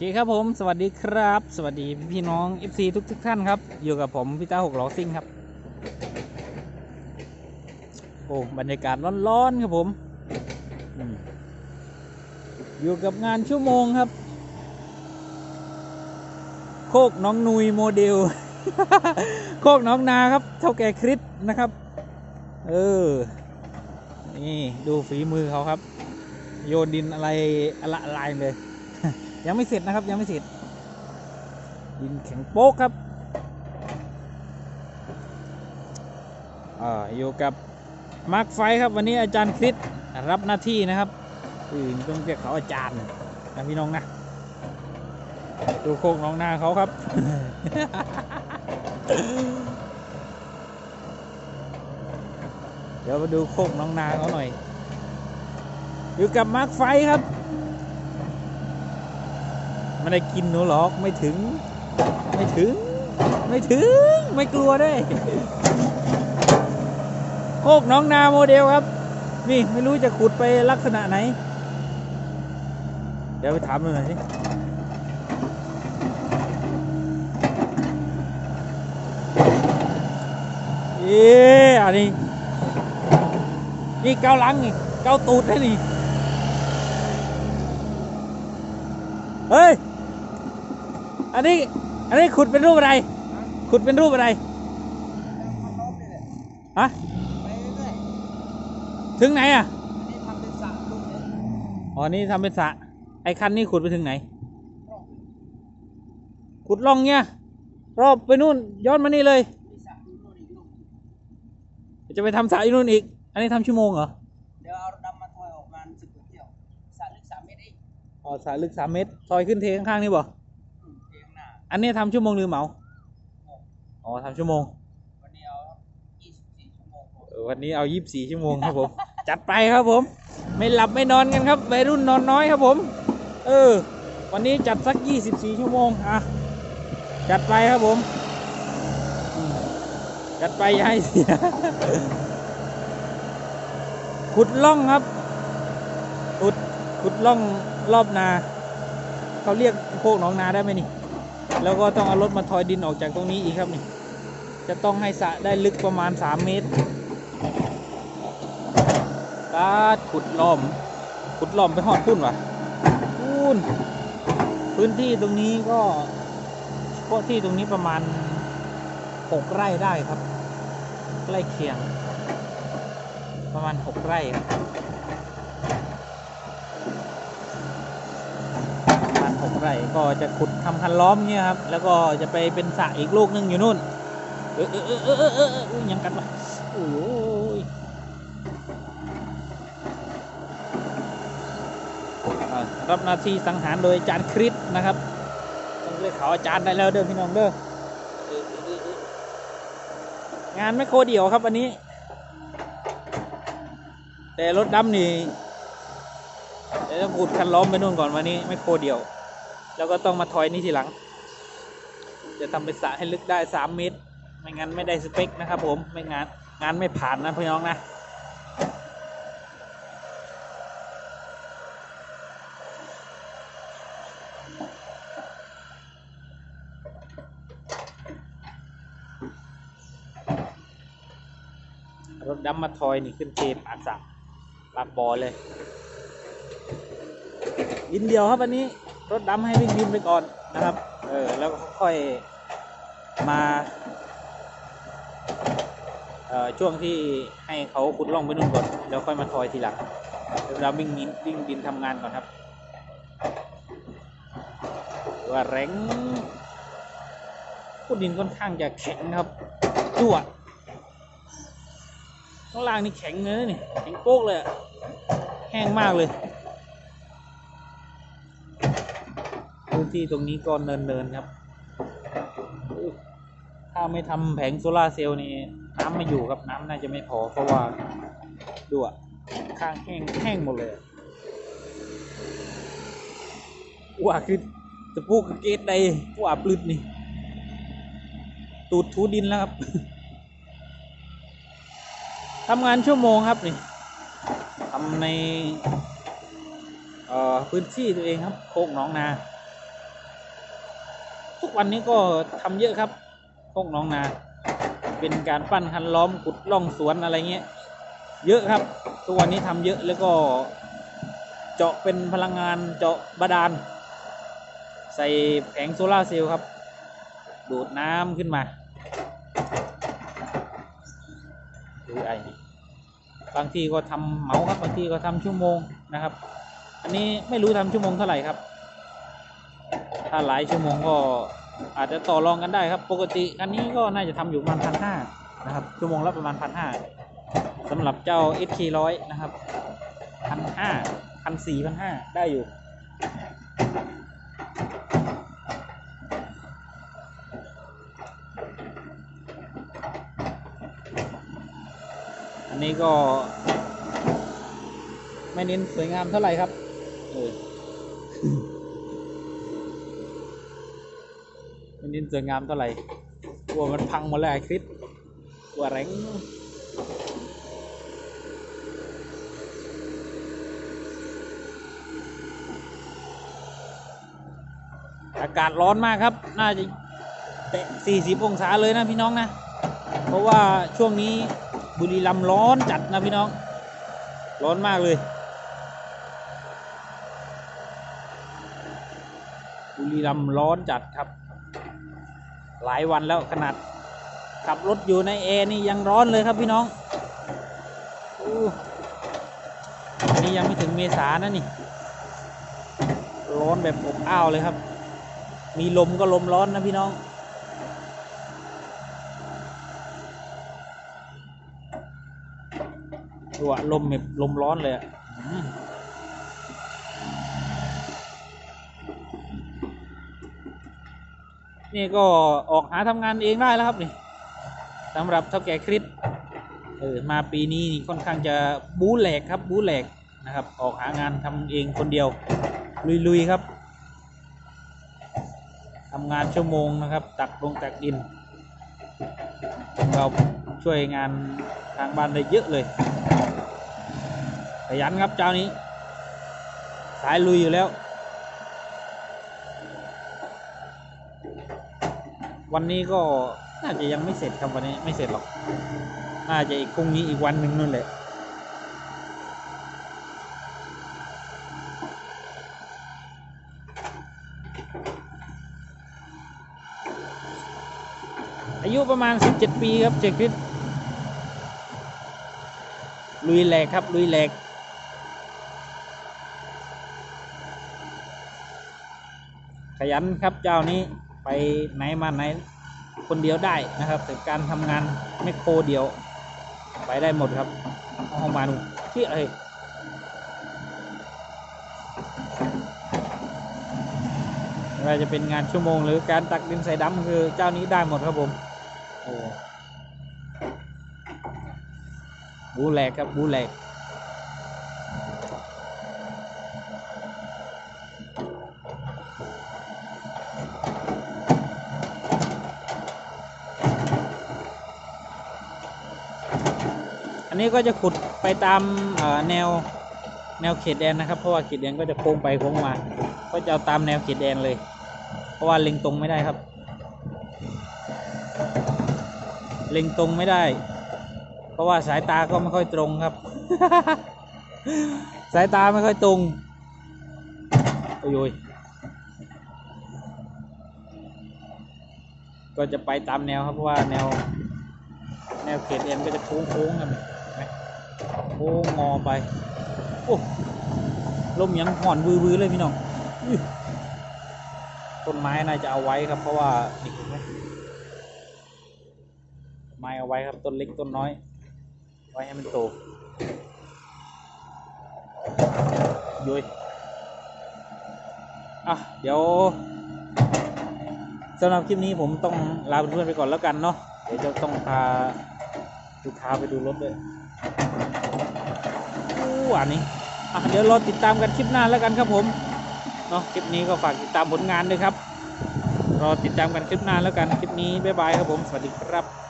เคครับผมสวัสดีครับ สวัสดีพี่น้อง FC ทุกทุกท่านครับ อยู่กับผมพี่ตาหกล้อซิ่งครับ โอ้บรรยากาศร้อนๆครับผม อยู่กับงานชั่วโมงครับ โคกน้องนุยโมเดล โคกน้องนาครับ เท่าแก่คริสนะครับ เออ นี่ดูฝีมือเขาครับ โยนดินอะไรอละลายเลย ยังไม่เสร็จนะครับ ยังไม่เสร็จดินแข็งโป๊กครับอ่าอยู่กับมาร์คไฟครับ วันนี้อาจารย์คริสรับหน้าที่นะครับอืมต้องเรียกเขาอาจารย์นะพี่น้องนะดูโคกน้องนาเขาครับเดี๋ยวมาดูโคกน้องนาเขาหน่อย อยู่กับมาร์คไฟครับ ไม่ได้กินหนูหรอกไม่ถึง ไม่ถึง ไม่ถึง ไม่กลัวได้วยโคกน้องนาโมเดลครับ นี่ไม่รู้จะขุดไปลักษณะไหน เดี๋ยวไปถามดูหน่อยสิเอ๊ะอันนี้นี่เกาลังนี่เกาตูดนะนี่เฮ้ย อันนี้ อันนี้ขุดเป็นรูปอะไร ขุดเป็นรูปอะไร ฮะ ไปเรื่อยถึงไหนอะ ๆอันนี้ทำเป็นสระลูกเนี่ยอ๋อ นี่ทำเป็นสระไอ้คันนี่ขุดไปถึงไหน ขุดล่องเนี่ยรอบไปนู่น ย้อนมานี่เลย มีสระดูโน่นอีกลูกจะไปทำสระอยู่นู่นอีก อันนี้ทำชั่วโมงเหรอ เดี๋ยวเอาดำมาทอยออกมาสิบกว่าเที่ยวสระลึกสามเมตรเองอ๋อ สระลึกสามเมตร ซอยขึ้นเทข้างๆนี่บ่ อืมเทียงหน้า อันนี้ทำชั่วโมงหรือเหมา อ๋อทำชั่วโมง วันนี้เอายี่สิบสี่ชั่วโมงพอเออวันนี้เอา 24 ชั่วโมงครับผม จัดไปครับผม ไม่หลับไม่นอนกันครับวัยรุ่นนอนน้อยครับผม เออ วันนี้จัดสัก 24 ชั่วโมงอะจัดไปครับผมอืมจัดไปอย่าให้เสีย ขุดล่องครับ ขุดขุดล่องรอบนา เขาเรียกโคกหนองนาได้ไหมนี่ แล้วก็ต้องเอารถมาทอยดินออกจากตรงนี้อีกครับนี่จะต้องให้สะได้ลึกประมาณ 3 เมตรการขุดล้อม ขุดล้อมไปหอดพุ่นวะพุ่นพื้นที่ตรงนี้ก็ก็ที่ตรงนี้ประมาณ 6 ไร่ได้ครับใกล้เคียง ประมาณ 6 ไร่ครับประมาณ 6 ไร่ ก็จะขุดทำคันล้อมเนี่ยครับ แล้วก็จะไปเป็นสระอีกลูกหนึงอยู่นู่น เออเออเออเออเออเออยังกันวะโอ้ยรับหน้าที่สังหารโดยอาจารย์คริสนะครับต้องเรียกเขาอาจารย์ได้แล้วเด้อพี่น้องเด้องานไม่โคเดี่ยวครับอันนี้ แต่รถดำนี่เดี๋ยวต้องขุดคันล้อมไปนู่นก่อนวันนี้ไม่โคเดี่ยว แล้วก็ต้องมาถอยนี่ทีหลัง จะทำเป็นสระให้ลึกได้สามเมตร ไม่งั้นไม่ได้สเปคนะครับผม ไม่งานงานไม่ผ่านนะพี่น้องนะรถดำมาทอยนี่ขึ้นเทปากสระปากบอเลย ดินเดียวครับวันนี้ รถดำให้วิ่งดินไปก่อนนะครับ เออ แล้วค่อยมาเออช่วงที่ให้เขาขุดล่องไปนู่นก่อน แล้วค่อยมาทอยทีหลังเวเราวิ่งดินวิ่งดินทำงานก่อนครับว่าแรงขุดดินค่อนข้างจะแข็งครับจั่วข้างล่างนี่แข็งเลยนะนี่แข็งโป๊กเลย แห้งมากเลย พื้น ที่ตรงนี้ก็เนินๆครับ ถ้าไม่ทำแผงโซลาร์เซลล์นี่น้ำไม่อยู่ครับน้ำน่าจะไม่พอเพราะว่าดูอะข้างแห้งแห้งหมดเลยว่าคือจะพูกบเกตใดว่าปลืดนี่ ตูดทูดินแล้วครับทำงานชั่วโมงครับนี่ทำในพื้นที่ตัวเองครับโคกหนองนา ทุกวันนี้ก็ทำเยอะครับพวกน้องนา เป็นการปั้นคันล้อมขุดล่องสวนอะไรเงี้ย เยอะครับ ทุกวันนี้ทำเยอะแล้วก็เจาะเป็นพลังงานเจาะบาดาล ใส่แผงโซลาเซลล์ครับ ดูดน้ำขึ้นมาดูไอบางทีก็ทำเหมาครับบางทีก็ทำชั่วโมงนะครับ อันนี้ไม่รู้ทำชั่วโมงเท่าไหร่ครับ ถ้าหลายชั่วโมงก็อาจจะต่อรองกันได้ครับ ปกติอันนี้ก็น่าจะทำอยู่ประมาณพันห้านะครับ ชั่วโมงละประมาณพันห้าสำหรับเจ้า SK ร้อยนะครับพันห้าพันสี่พันห้าได้อยู่ อันนี้ก็ ไม่เน้นสวยงามเท่าไหร่ครับเออ สวยงามเท่าไหร่กลัวมันพังหมดเลยคริสกลัวแรงอากาศร้อนมากครับ น่าจะแตะ40 องศาเลยนะพี่น้องนะ เพราะว่าช่วงนี้บุรีรัมย์ร้อนจัดนะพี่น้อง ร้อนมากเลย บุรีรัมย์ร้อนจัดครับ หลายวันแล้วขนาดขับรถอยู่ในแอร์นี่ยังร้อนเลยครับพี่น้องอู้อันนี้ยังไม่ถึงเมษานะนี่ ร้อนแบบอบอ้าวเลยครับ มีลมก็ลมร้อนนะพี่น้องดูอะลมแบบลมร้อนเลยอะ นี่ก็ออกหาทำงานเองได้แล้วครับนี่สำหรับเท่าแก่คริสเออมาปีนี้นี่ค่อนข้างจะบู๊แหลกครับบู๊แหลกนะครับ ออกหางานทำเองคนเดียว ลุยๆครับทำงานชั่วโมงนะครับ ตักลงตักดินเราช่วยงานทางบ้านได้เยอะเลยขยันครับเจ้านี้ สายลุยอยู่แล้ว วันนี้ก็น่าจะยังไม่เสร็จครับวันนี้ไม่เสร็จหรอก น่าจะอีกพรุ่งนี้อีกวันหนึ่งนู่นแหละอายุประมาณ 17 ปีครับเจคริสลุยแหลกครับ ลุยแหลก ขยันครับเจ้านี้ ไปไหนมาไหนคนเดียวได้นะครับ แต่การทำงานแมคโครเดียว ไปได้หมดครับเอามาดูที่เอ้ยไม่ว่าจะเป็นงานชั่วโมงหรือการตักดินใส่ดำคือเจ้านี้ได้หมดครับผมโอ้บูแหลกครับบูแหลก นนี้ก็จะขุดไปตามแนวแนวเขตแดนนะครับ เพราะว่าเขตแดนก็จะโค้งไปโค้งมา ก็จะเอาตามแนวเขตแดนเลย เพราะว่าเล็งตรงไม่ได้ครับ เล็งตรงไม่ได้ เพราะว่าสายตาก็ไม่ค่อยตรงครับ สายตาไม่ค่อยตรงโอ้ยโอยก็จะไปตามแนวครับเพราะว่าแนวแนวเขตเอ็นก็จะโค้งโค้งๆกัน โค้งงอไป โอ้ลมยังห่อนวือๆเลยพี่น้องต้นไม้น่าจะเอาไว้ครับ เพราะว่านี่เห็นไหมไม้เอาไว้ครับต้นเล็กต้นน้อย ไว้ให้มันโตยุยอะเดี๋ยวสำหรับคลิปนี้ผมต้องลาเพื่อนๆไปก่อนแล้วกันเนาะเดี๋ยวจะต้องพาลูกค้าไปดูรถด้วย อู้อันนี้อะเดี๋ยวรอติดตามกันคลิปหน้าแล้วกันครับผมเนาะคลิปนี้ก็ฝากติดตามผลงานด้วยครับ รอติดตามกันคลิปหน้าแล้วกันคลิปนี้บ๊ายบายครับผมสวัสดีครับ